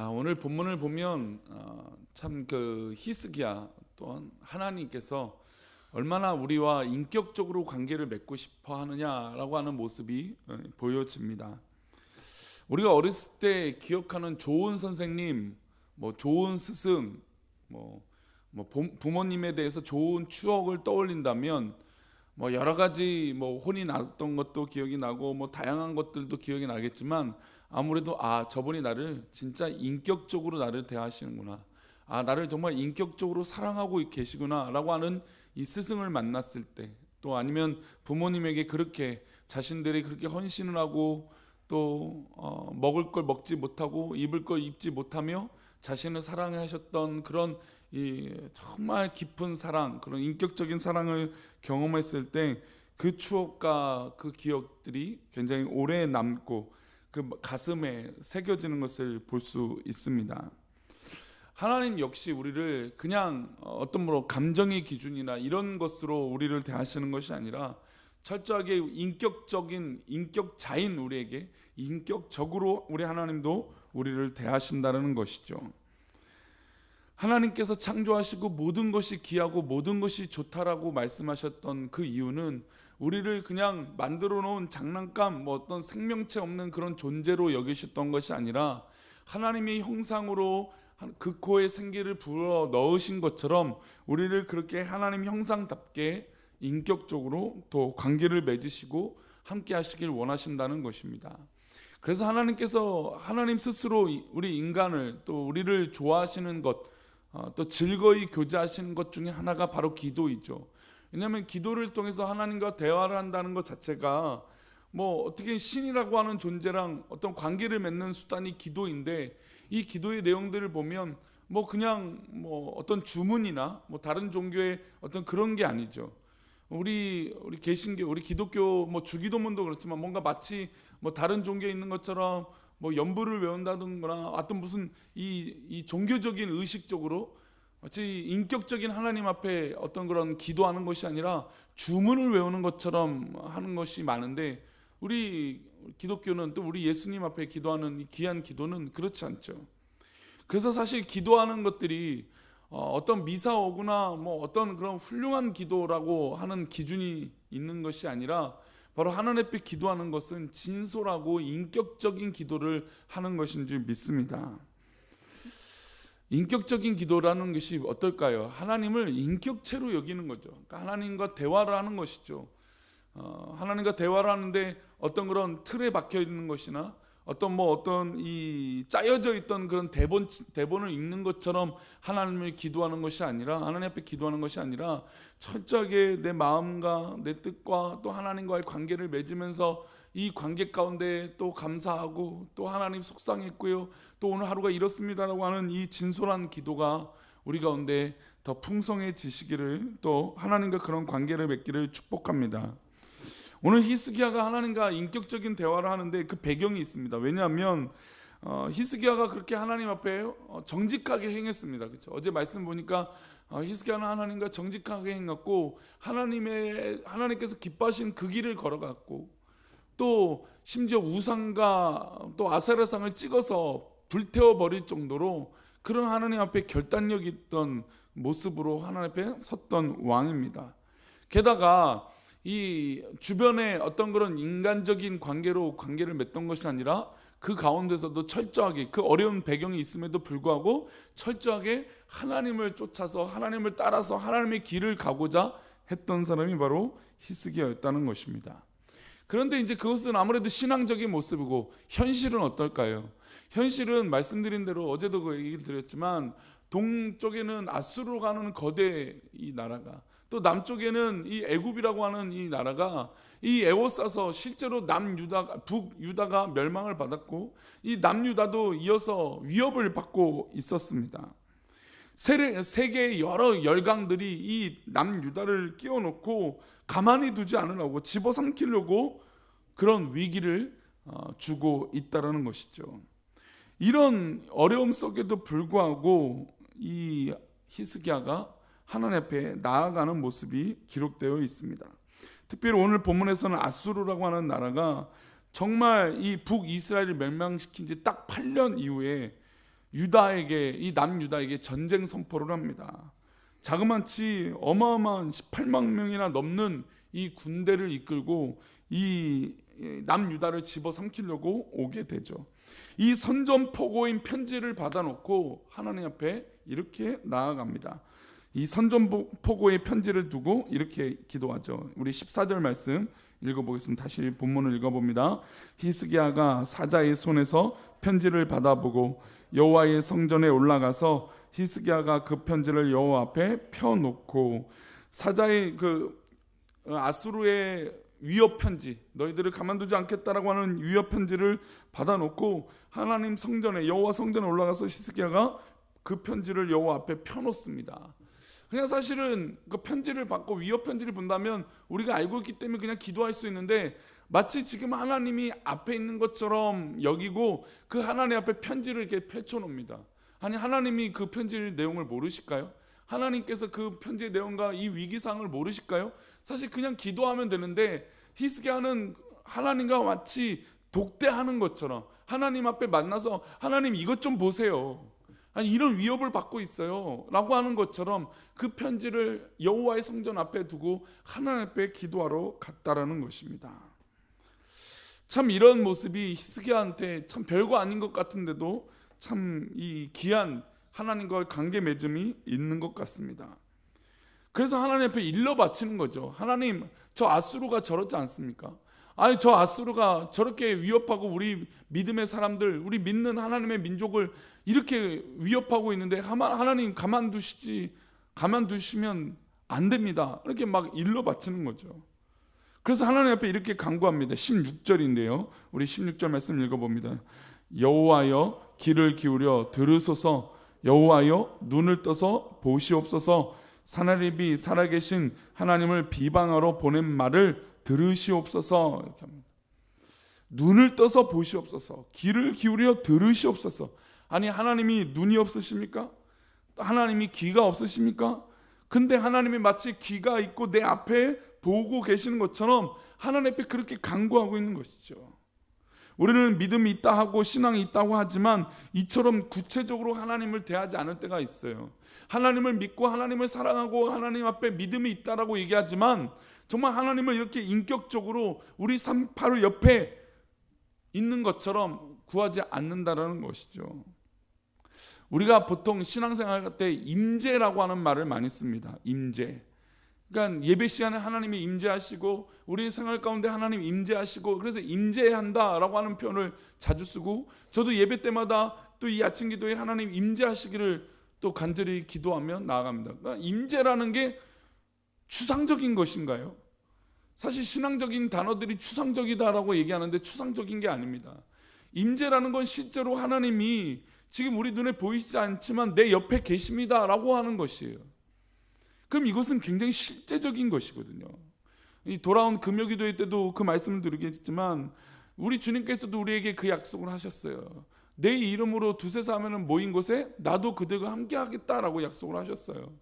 아, 오늘 본문을 보면 어, 참그 히스기야 또한 하나님께서 얼마나 우리와 인격적으로 관계를 맺고 싶어 하느냐라고 하는 모습이 어, 보여집니다. 우리가 어렸을 때 기억하는 좋은 선생님, 뭐 좋은 스승, 뭐, 뭐 부- 부모님에 대해서 좋은 추억을 떠올린다면 뭐 여러 가지 뭐 혼이 났던 것도 기억이 나고 뭐 다양한 것들도 기억이 나겠지만 아무래도 아 저분이 나를 진짜 인격적으로 나를 대하시는구나. 아 나를 정말 인격적으로 사랑하고 계시구나라고 하는 이 스승을 만났을 때 또 아니면 부모님에게 그렇게 자신들이 그렇게 헌신을 하고 또 어, 먹을 걸 먹지 못하고 입을 걸 입지 못하며 자신을 사랑하셨던 그런 이 정말 깊은 사랑 그런 인격적인 사랑을 경험했을 때 그 추억과 그 기억들이 굉장히 오래 남고 그 가슴에 새겨지는 것을 볼 수 있습니다. 하나님 역시 우리를 그냥 어떤 뭐로 감정의 기준이나 이런 것으로 우리를 대하시는 것이 아니라 철저하게 인격적인 인격자인 우리에게 인격적으로 우리 하나님도 우리를 대하신다는 것이죠. 하나님께서 창조하시고 모든 것이 귀하고 모든 것이 좋다라고 말씀하셨던 그 이유는 우리를 그냥 만들어 놓은 장난감 뭐 어떤 생명체 없는 그런 존재로 여기셨던 것이 아니라 하나님의 형상으로 그 코에 생기를 불어 넣으신 것처럼 우리를 그렇게 하나님 형상답게 인격적으로 또 관계를 맺으시고 함께 하시길 원하신다는 것입니다. 그래서 하나님께서 하나님 스스로 우리 인간을 또 우리를 좋아하시는 것, 어, 또 즐거이 교제하시는 것 중에 하나가 바로 기도이죠. 왜냐하면 기도를 통해서 하나님과 대화를 한다는 것 자체가 뭐 어떻게 신이라고 하는 존재랑 어떤 관계를 맺는 수단이 기도인데 이 기도의 내용들을 보면 뭐 그냥 뭐 어떤 주문이나 뭐 다른 종교의 어떤 그런 게 아니죠. 우리 우리 개신교 우리 기독교 뭐 주기도문도 그렇지만 뭔가 마치 뭐 다른 종교에 있는 것처럼 뭐 연부를 외운다든가 어떤 무슨 이, 이 종교적인 의식적으로 마치 인격적인 하나님 앞에 어떤 그런 기도하는 것이 아니라 주문을 외우는 것처럼 하는 것이 많은데 우리 기독교는 또 우리 예수님 앞에 기도하는 이 귀한 기도는 그렇지 않죠. 그래서 사실 기도하는 것들이 어, 어떤 미사 오구나 뭐 어떤 그런 훌륭한 기도라고 하는 기준이 있는 것이 아니라 바로 하나님 앞에 기도하는 것은 진솔하고 인격적인 기도를 하는 것인 줄 믿습니다. 인격적인 기도라는 것이 어떨까요? 하나님을 인격체로 여기는 거죠. 그러니까 하나님과 대화를 하는 것이죠. 어, 하나님과 대화를 하는데 어떤 그런 틀에 박혀 있는 것이나 어떤 뭐 어떤 이 짜여져 있던 그런 대본 대본을 읽는 것처럼 하나님을 기도하는 것이 아니라 하나님 앞에 기도하는 것이 아니라 철저하게 내 마음과 내 뜻과 또 하나님과의 관계를 맺으면서 이 관계 가운데 또 감사하고 또 하나님 속상했고요 또 오늘 하루가 이렇습니다라고 하는 이 진솔한 기도가 우리 가운데 더 풍성해지시기를 또 하나님과 그런 관계를 맺기를 축복합니다. 오늘 히스기야가 하나님과 인격적인 대화를 하는데 그 배경이 있습니다. 왜냐하면 어, 히스기야가 그렇게 하나님 앞에 어, 정직하게 행했습니다. 그렇죠? 어제 말씀 보니까 어, 히스기야는 하나님과 정직하게 행했고 하나님의 하나님께서 기뻐하신 그 길을 걸어갔고 또 심지어 우상과 또 아세라상을 찍어서 불태워 버릴 정도로 그런 하나님 앞에 결단력 있던 모습으로 하나님 앞에 섰던 왕입니다. 게다가 이 주변에 어떤 그런 인간적인 관계로 관계를 맺던 것이 아니라 그 가운데서도 철저하게 그 어려운 배경이 있음에도 불구하고 철저하게 하나님을 쫓아서 하나님을 따라서 하나님의 길을 가고자 했던 사람이 바로 히스기야였다는 것입니다. 그런데 이제 그것은 아무래도 신앙적인 모습이고 현실은 어떨까요? 현실은 말씀드린 대로 어제도 그 얘기를 드렸지만 동쪽에는 아수르로 가는 거대 이 나라가 또 남쪽에는 이 애굽이라고 하는 이 나라가 이 에워싸서 실제로 남유다 북유다가 멸망을 받았고 이 남유다도 이어서 위협을 받고 있었습니다. 세계, 여러 열강들이 이 남유다를 끼워놓고 가만히 두지 않으려고 집어삼키려고 그런 위기를 어, 주고 있다라는 것이죠. 이런 어려움 속에도 불구하고 이 히스기야가 하나님 앞에 나아가는 모습이 기록되어 있습니다. 특별히 오늘 본문에서는 아수르라고 하는 나라가 정말 이 북이스라엘을 멸망시킨 지 딱 8년 이후에 유다에게 이 남유다에게 전쟁 선포를 합니다. 자그마치 어마어마한 18만 명이나 넘는 이 군대를 이끌고 이 남유다를 집어삼키려고 오게 되죠. 이 선전포고인 편지를 받아놓고 하나님 앞에 이렇게 나아갑니다. 이 선전포고의 편지를 두고 이렇게 기도하죠. 우리 14절 말씀 읽어보겠습니다. 다시 본문을 읽어봅니다. 히스기야가 사자의 손에서 편지를 받아보고 여호와의 성전에 올라가서 히스기야가 그 편지를 여호와 앞에 펴놓고 사자의 그 어, 아수르의 위협 편지 너희들을 가만두지 않겠다라고 하는 위협 편지를 받아놓고 하나님 성전에 여호와 성전에 올라가서 히스기야가 그 편지를 여호와 앞에 펴놓습니다. 그냥 사실은 그 편지를 받고 위협 편지를 본다면 우리가 알고 있기 때문에 그냥 기도할 수 있는데 마치 지금 하나님이 앞에 있는 것처럼 여기고 그 하나님 앞에 편지를 이렇게 펼쳐놓습니다. 아니 하나님이 그 편지의 내용을 모르실까요? 하나님께서 그 편지의 내용과 이 위기상을 모르실까요? 사실 그냥 기도하면 되는데 히스기야는 하나님과 마치 독대하는 것처럼 하나님 앞에 만나서 하나님 이것 좀 보세요. 아니 이런 위협을 받고 있어요라고 하는 것처럼 그 편지를 여호와의 성전 앞에 두고 하나님 앞에 기도하러 갔다라는 것입니다. 참 이런 모습이 히스기야한테 참 별거 아닌 것 같은데도 참 이 귀한 하나님과의 관계 맺음이 있는 것 같습니다. 그래서 하나님 앞에 일러 바치는 거죠. 하나님, 저 아수르가 저렇지 않습니까? 아니 저 아수르가 저렇게 위협하고 우리 믿음의 사람들, 우리 믿는 하나님의 민족을 이렇게 위협하고 있는데 하나님 가만두시지 가만두시면 안 됩니다. 이렇게 막 일러 바치는 거죠. 그래서 하나님 앞에 이렇게 간구합니다. 16절인데요. 우리 16절 말씀 읽어 봅니다. 여호와여 귀를 기울여 들으소서 여호와여 눈을 떠서 보시옵소서 사나립이 살아계신 하나님을 비방하러 보낸 말을 들으시옵소서 이렇게 합니다. 눈을 떠서 보시옵소서 귀를 기울여 들으시옵소서 아니 하나님이 눈이 없으십니까? 하나님이 귀가 없으십니까? 근데 하나님이 마치 귀가 있고 내 앞에 보고 계시는 것처럼 하나님 앞에 그렇게 간구하고 있는 것이죠. 우리는 믿음이 있다 하고 신앙이 있다고 하지만 이처럼 구체적으로 하나님을 대하지 않을 때가 있어요. 하나님을 믿고 하나님을 사랑하고 하나님 앞에 믿음이 있다라고 얘기하지만 정말 하나님을 이렇게 인격적으로 우리 삶 바로 옆에 있는 것처럼 구하지 않는다라는 것이죠. 우리가 보통 신앙생활 할때 임재라고 하는 말을 많이 씁니다. 임재. 그러니까 예배 시간에 하나님이 임재하시고 우리 생활 가운데 하나님 임재하시고 그래서 임재한다라고 하는 표현을 자주 쓰고 저도 예배 때마다 또 이 아침 기도에 하나님 임재하시기를 또 간절히 기도하며 나아갑니다. 그러니까 임재라는 게 추상적인 것인가요? 사실 신앙적인 단어들이 추상적이다라고 얘기하는데 추상적인 게 아닙니다. 임재라는 건 실제로 하나님이 지금 우리 눈에 보이지 않지만 내 옆에 계십니다라고 하는 것이에요. 그럼 이것은 굉장히 실제적인 것이거든요. 이 돌아온 금요기도회 때도 그 말씀을 드리겠지만 우리 주님께서도 우리에게 그 약속을 하셨어요. 내 이름으로 두세 사면은 모인 곳에 나도 그들과 함께 하겠다라고 약속을 하셨어요.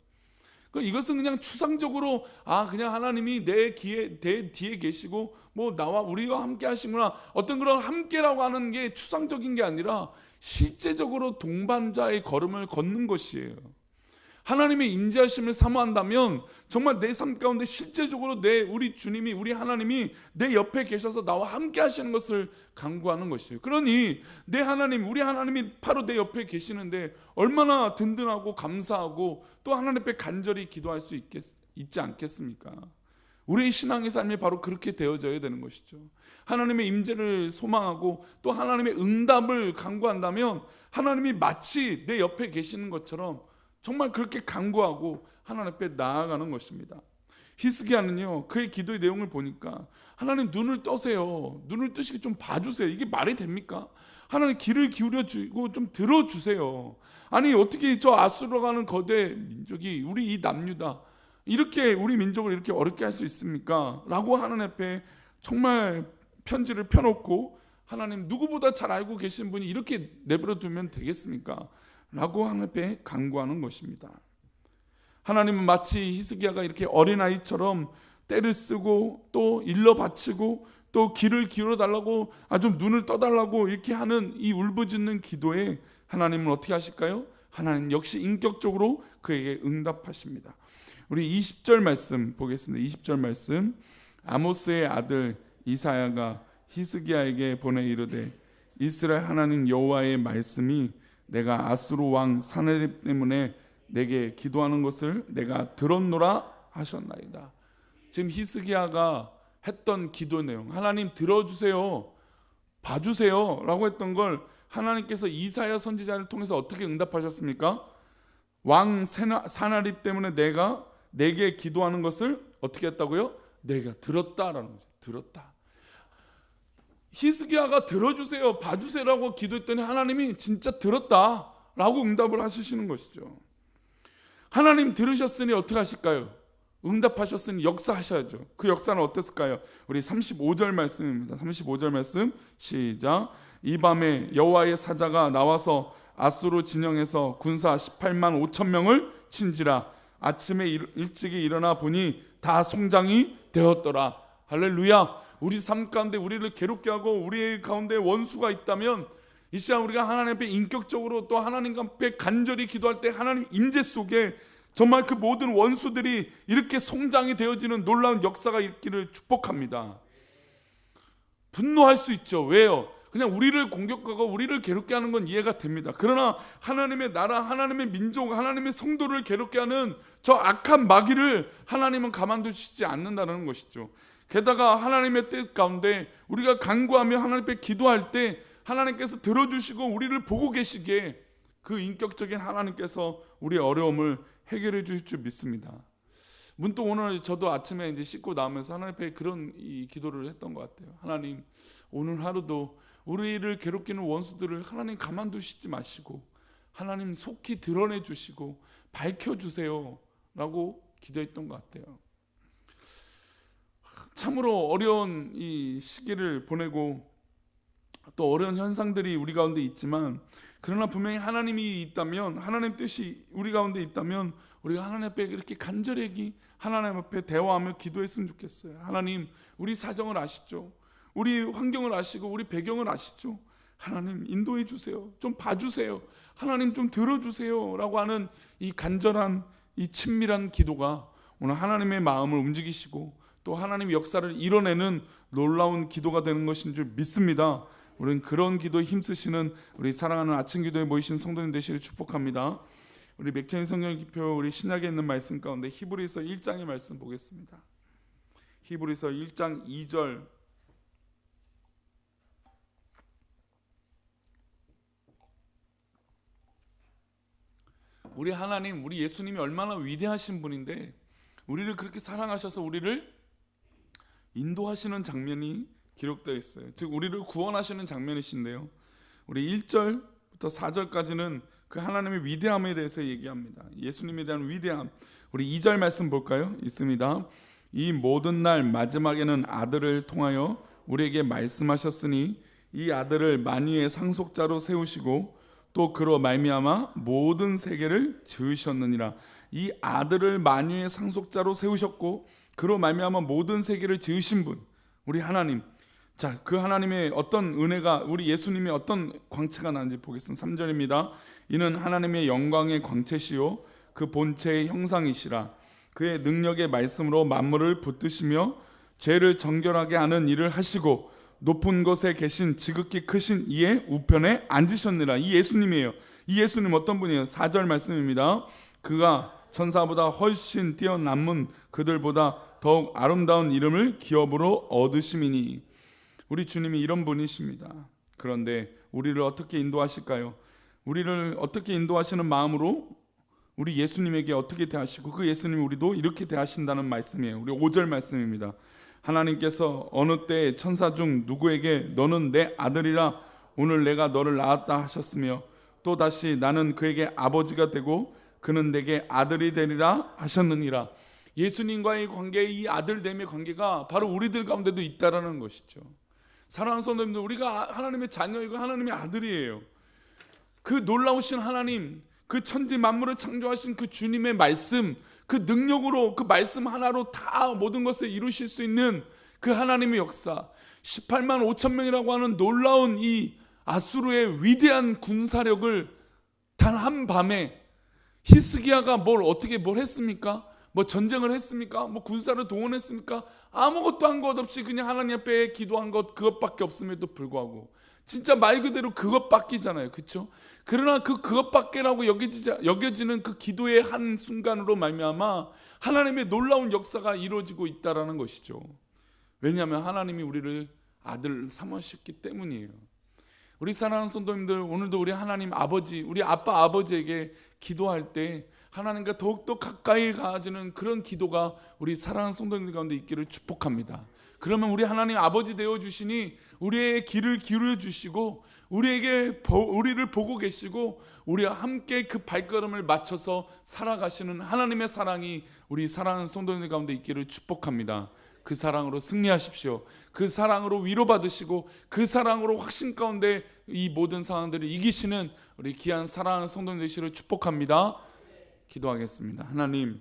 그 이것은 그냥 추상적으로 아 그냥 하나님이 내 뒤에 내 뒤에 계시고 뭐 나와 우리와 함께 하시구나 어떤 그런 함께라고 하는 게 추상적인 게 아니라 실제적으로 동반자의 걸음을 걷는 것이에요. 하나님의 임재하심을 사모한다면 정말 내 삶 가운데 실제적으로 내 우리 주님이 우리 하나님이 내 옆에 계셔서 나와 함께 하시는 것을 강구하는 것이에요. 그러니 내 하나님 우리 하나님이 바로 내 옆에 계시는데 얼마나 든든하고 감사하고 또 하나님 앞에 간절히 기도할 수 있겠, 있지 않겠습니까? 우리의 신앙의 삶이 바로 그렇게 되어져야 되는 것이죠. 하나님의 임재를 소망하고 또 하나님의 응답을 강구한다면 하나님이 마치 내 옆에 계시는 것처럼 정말 그렇게 간구하고 하나님 앞에 나아가는 것입니다. 히스기야는요 그의 기도의 내용을 보니까 하나님 눈을 떠세요. 눈을 뜨시게 좀 봐주세요. 이게 말이 됩니까? 하나님 귀를 기울여 주고 좀 들어주세요. 아니 어떻게 저 아수르 가는 거대 민족이 우리 이 남유다 이렇게 우리 민족을 이렇게 어렵게 할 수 있습니까? 라고 하나님 앞에 정말 편지를 펴놓고 하나님 누구보다 잘 알고 계신 분이 이렇게 내버려 두면 되겠습니까? 라고 하나님 앞에 간구하는 것입니다. 하나님은 마치 히스기야가 이렇게 어린아이처럼 때를 쓰고 또 일러 바치고 또 귀를 기울여 달라고 아주 눈을 떠 달라고 이렇게 하는 이 울부짖는 기도에 하나님은 어떻게 하실까요? 하나님 역시 인격적으로 그에게 응답하십니다. 우리 20절 말씀 보겠습니다. 20절 말씀. 아모스의 아들 이사야가 히스기야에게 보내 이르되 이스라엘 하나님 여호와의 말씀이 내가 아수르 왕 사네립 때문에 내게 기도하는 것을 내가 들었노라 하셨나이다. 지금 히스기야가 했던 기도 내용 하나님 들어주세요. 봐주세요 라고 했던 걸 하나님께서 이사야 선지자를 통해서 어떻게 응답하셨습니까? 왕 사나립 때문에 내가 내게 기도하는 것을 어떻게 했다고요? 내가 들었다라는 거죠. 들었다. 히스기야가 들어주세요, 봐주세요라고 기도했더니 하나님이 진짜 들었다라고 응답을 하시는 것이죠. 하나님 들으셨으니 어떻게 하실까요? 응답하셨으니 역사하셔야죠. 그 역사는 어땠을까요? 우리 35절 말씀입니다. 35절 말씀 시작. 이 밤에 여호와의 사자가 나와서 아수르 진영에서 군사 18만 5천 명을 친지라 아침에 일, 일찍이 일어나 보니 다 송장이 되었더라. 할렐루야. 우리 삶 가운데 우리를 괴롭게 하고 우리 가운데 원수가 있다면 이 시간 우리가 하나님 앞에 인격적으로 또 하나님 앞에 간절히 기도할 때 하나님 임재 속에 정말 그 모든 원수들이 이렇게 성장이 되어지는 놀라운 역사가 있기를 축복합니다. 분노할 수 있죠. 왜요? 그냥 우리를 공격하고 우리를 괴롭게 하는 건 이해가 됩니다. 그러나 하나님의 나라, 하나님의 민족, 하나님의 성도를 괴롭게 하는 저 악한 마귀를 하나님은 가만두시지 않는다는 것이죠. 게다가 하나님의 뜻 가운데 우리가 간구하며 하나님 앞에 기도할 때 하나님께서 들어주시고 우리를 보고 계시기에 그 인격적인 하나님께서 우리의 어려움을 해결해 주실 줄 믿습니다. 문득 오늘 저도 아침에 이제 씻고 나오면서 하나님 앞에 그런 이 기도를 했던 것 같아요. 하나님 오늘 하루도 우리를 괴롭히는 원수들을 하나님 가만두시지 마시고 하나님 속히 드러내 주시고 밝혀 주세요라고 기도했던 것 같아요. 참으로 어려운 이 시기를 보내고 또 어려운 현상들이 우리 가운데 있지만 그러나 분명히 하나님이 있다면 하나님 뜻이 우리 가운데 있다면 우리가 하나님 앞에 이렇게 간절히 하나님 앞에 대화하며 기도했으면 좋겠어요. 하나님 우리 사정을 아시죠? 우리 환경을 아시고 우리 배경을 아시죠? 하나님 인도해 주세요. 좀 봐주세요. 하나님 좀 들어주세요라고 하는 이 간절한 이 친밀한 기도가 오늘 하나님의 마음을 움직이시고 또 하나님의 역사를 이뤄내는 놀라운 기도가 되는 것인 줄 믿습니다. 우리는 그런 기도에 힘쓰시는 우리 사랑하는 아침 기도에 모이신 성도님 되시를 축복합니다. 우리 맥체인 성경 기표 우리 신약에 있는 말씀 가운데 히브리서 1장의 말씀 보겠습니다. 히브리서 1장 2절 우리 하나님, 우리 예수님이 얼마나 위대하신 분인데 우리를 그렇게 사랑하셔서 우리를 인도하시는 장면이 기록되어 있어요. 즉 우리를 구원하시는 장면이신데요. 우리 1절부터 4절까지는 그 하나님의 위대함에 대해서 얘기합니다. 예수님에 대한 위대함. 우리 2절 말씀 볼까요? 있습니다. 이 모든 날 마지막에는 아들을 통하여 우리에게 말씀하셨으니 이 아들을 만유의 상속자로 세우시고 또 그로 말미암아 모든 세계를 지으셨느니라. 이 아들을 만유의 상속자로 세우셨고 그로 말미암아 모든 세계를 지으신 분 우리 하나님 자, 그 하나님의 어떤 은혜가 우리 예수님의 어떤 광채가 나는지 보겠습니다. 3절입니다. 이는 하나님의 영광의 광채시요 그 본체의 형상이시라. 그의 능력의 말씀으로 만물을 붙드시며 죄를 정결하게 하는 일을 하시고 높은 곳에 계신 지극히 크신 이의 우편에 앉으셨느라. 이 예수님이에요. 이 예수님 어떤 분이에요? 4절 말씀입니다. 그가 천사보다 훨씬 뛰어남은 그들보다 더욱 아름다운 이름을 기업으로 얻으심이니 우리 주님이 이런 분이십니다. 그런데 우리를 어떻게 인도하실까요? 우리를 어떻게 인도하시는 마음으로 우리 예수님에게 어떻게 대하시고 그 예수님이 우리도 이렇게 대하신다는 말씀이에요. 우리 5절 말씀입니다. 하나님께서 어느 때 천사 중 누구에게 너는 내 아들이라 오늘 내가 너를 낳았다 하셨으며 또 다시 나는 그에게 아버지가 되고 그는 내게 아들이 되리라 하셨느니라. 예수님과의 관계, 이 아들됨의 관계가 바로 우리들 가운데도 있다라는 것이죠. 사랑하는 성도님들, 우리가 하나님의 자녀이고 하나님의 아들이에요. 그 놀라우신 하나님, 그 천지 만물을 창조하신 그 주님의 말씀, 그 능력으로 그 말씀 하나로 다 모든 것을 이루실 수 있는 그 하나님의 역사, 18만 5천 명이라고 하는 놀라운 이 아수르의 위대한 군사력을 단 한 밤에 히스기야가 뭘 어떻게 뭘 했습니까? 뭐 전쟁을 했습니까? 뭐 군사를 동원했습니까? 아무것도 한 것 없이 그냥 하나님 앞에 기도한 것 그것밖에 없음에도 불구하고 진짜 말 그대로 그것밖이잖아요. 그렇죠? 그러나 그 그것밖에라고 여겨지지, 여겨지는 그 기도의 한 순간으로 말미암아 하나님의 놀라운 역사가 이루어지고 있다라는 것이죠. 왜냐하면 하나님이 우리를 아들 삼으셨기 때문이에요. 우리 사랑하는 성도님들 오늘도 우리 하나님 아버지 우리 아빠 아버지에게 기도할 때 하나님과 더욱더 가까이 가지는 그런 기도가 우리 사랑하는 성도님들 가운데 있기를 축복합니다. 그러면 우리 하나님 아버지 되어 주시니 우리의 길을 기울여 주시고 우리에게 보- 우리를 보고 계시고 우리와 함께 그 발걸음을 맞춰서 살아가시는 하나님의 사랑이 우리 사랑하는 성도님들 가운데 있기를 축복합니다. 그 사랑으로 승리하십시오. 그 사랑으로 위로받으시고 그 사랑으로 확신 가운데 이 모든 상황들을 이기시는 우리 귀한 사랑하는 성도님 되시를 축복합니다. 기도하겠습니다. 하나님